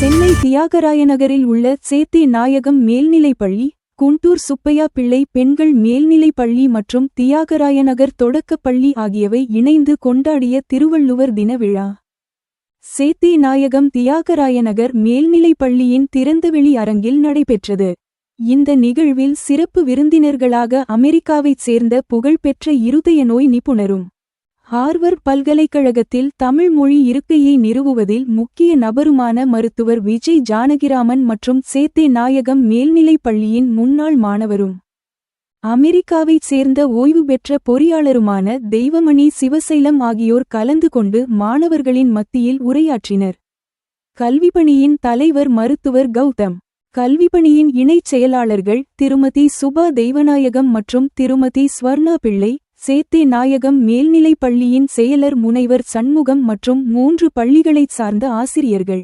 சென்னை தியாகராயநகரில் உள்ள சேத்தி நாயகம் மேல்நிலைப்பள்ளி குண்டூர் சுப்பையா பிள்ளை பெண்கள் மேல்நிலைப் பள்ளி மற்றும் தியாகராயநகர் தொடக்கப் பள்ளி ஆகியவை இணைந்து கொண்டாடிய திருவள்ளுவர் தின விழா. சேத்தி நாயகம் தியாகராயநகர் மேல்நிலைப்பள்ளியின் திறந்தவெளி அரங்கில் நடைபெற்றது. இந்த நிகழ்வில் சிறப்பு விருந்தினர்களாக அமெரிக்காவைச் சேர்ந்த புகழ்பெற்ற இருதய நோய் நிபுணரும் ஹார்வர்ட் பல்கலைக்கழகத்தில் தமிழ் மொழி இருக்கையை நிறுவுவதில் முக்கிய நபருமான மருத்துவர் விஜய் ஜானகிராமன் மற்றும் சேத்தே நாயகம் மேல்நிலைப் பள்ளியின் முன்னாள் மாணவரும். அமெரிக்காவைச் சேர்ந்த ஓய்வு பெற்ற பொறியாளருமான தெய்வமணி சிவசைலம் ஆகியோர் கலந்து கொண்டு மாணவர்களின் மத்தியில் உரையாற்றினர். கல்விப்பணியின் தலைவர் மருத்துவர் கௌதம் கல்விப்பணியின் இணைச் செயலாளர்கள் திருமதி சுபா தெய்வநாயகம் மற்றும் திருமதி ஸ்வர்ணா பிள்ளை சேத்தே நாயகம் மேல்நிலைப் பள்ளியின் செயலர் முனைவர் சண்முகம் மற்றும் மூன்று பள்ளிகளைச் சார்ந்த ஆசிரியர்கள்.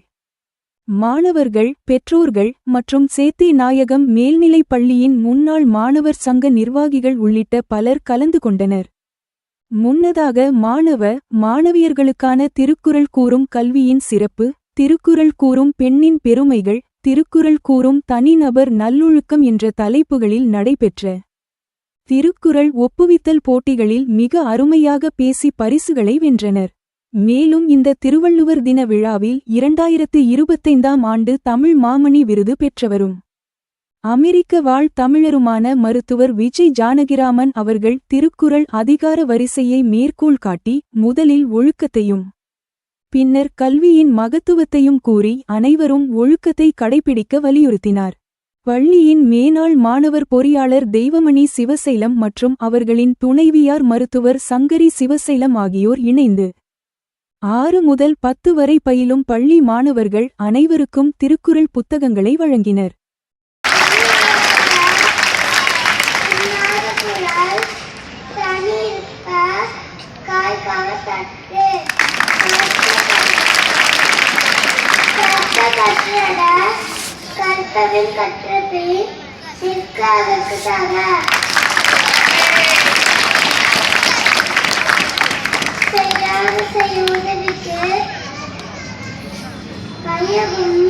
மாணவர்கள் பெற்றோர்கள் மற்றும் சேத்தே நாயகம் மேல்நிலைப் பள்ளியின் முன்னாள் மாணவர் சங்க நிர்வாகிகள் உள்ளிட்ட பலர் கலந்து கொண்டனர். முன்னதாக மாணவ மாணவியர்களுக்கான திருக்குறள் கூறும் கல்வியின் சிறப்பு திருக்குறள் கூறும் பெண்ணின் பெருமைகள் திருக்குறள் கூறும் தனிநபர் நல்லொழுக்கம் என்ற தலைப்புகளில் நடைபெற்ற திருக்குறள் ஒப்புவித்தல் போட்டிகளில் மிக அருமையாக பேசி பரிசுகளை வென்றனர். மேலும் இந்த திருவள்ளுவர் தின விழாவில் இரண்டாயிரத்து இருபத்தைந்தாம் ஆண்டு தமிழ் மாமணி விருது பெற்றவரும். அமெரிக்க வாழ் தமிழருமான மருத்துவர் விஜய் ஜானகிராமன் அவர்கள் திருக்குறள் அதிகார வரிசையை மேற்கோள் காட்டி முதலில் ஒழுக்கத்தையும் பின்னர் கல்வியின் மகத்துவத்தையும் கூறி அனைவரும் ஒழுக்கத்தை கடைபிடிக்க வலியுறுத்தினார். பள்ளியின் மேனாள் மாணவர் பொறியாளர் தெய்வமணி சிவசைலம் மற்றும் அவர்களின் துணைவியார் மருத்துவர் சங்கரி சிவசைலம் ஆகியோர் இணைந்து ஆறு முதல் பத்து வரை பயிலும் பள்ளி மாணவர்கள் அனைவருக்கும் திருக்குறள் புத்தகங்களை வழங்கினர். நாடுகுழல் தனியிருக்க திருப்பி சிக்காக இருக்காங்க செய்யாத செய்ய உதவிக்கு கையவும்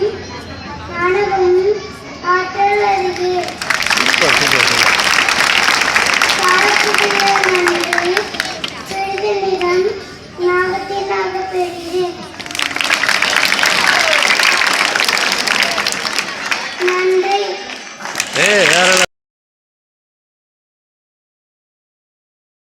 Yeah.